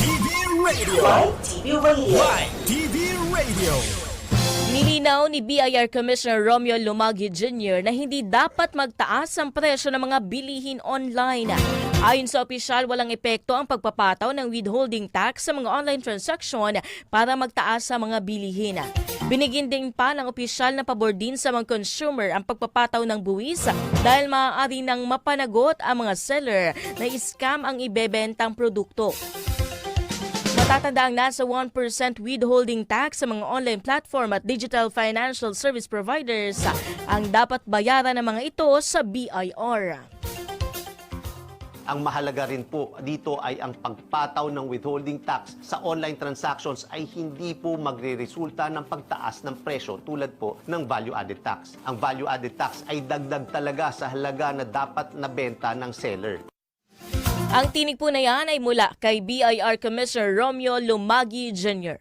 TV Radio. TV Radio. TV Radio. Nilinaw ni BIR Commissioner Romeo Lumagi Jr. na hindi dapat magtaas ang presyo ng mga bilihin online. Ayon sa opisyal, walang epekto ang pagpapataw ng withholding tax sa mga online transaction para magtaas sa mga bilihin. Binigyan din pa ng opisyal na pabor din sa mga consumer ang pagpapataw ng buwis dahil maaari nang mapanagot ang mga seller na scam ang ibebentang produkto. Matatanda ang nasa 1% withholding tax sa mga online platform at digital financial service providers ang dapat bayaran ng mga ito sa BIR. Ang mahalaga rin po dito ay ang pagpataw ng withholding tax sa online transactions ay hindi po magre-resulta ng pagtaas ng presyo tulad po ng value-added tax. Ang value-added tax ay dagdag talaga sa halaga na dapat nabenta ng seller. Ang tinig po na yan ay mula kay BIR Commissioner Romeo Lumagi Jr.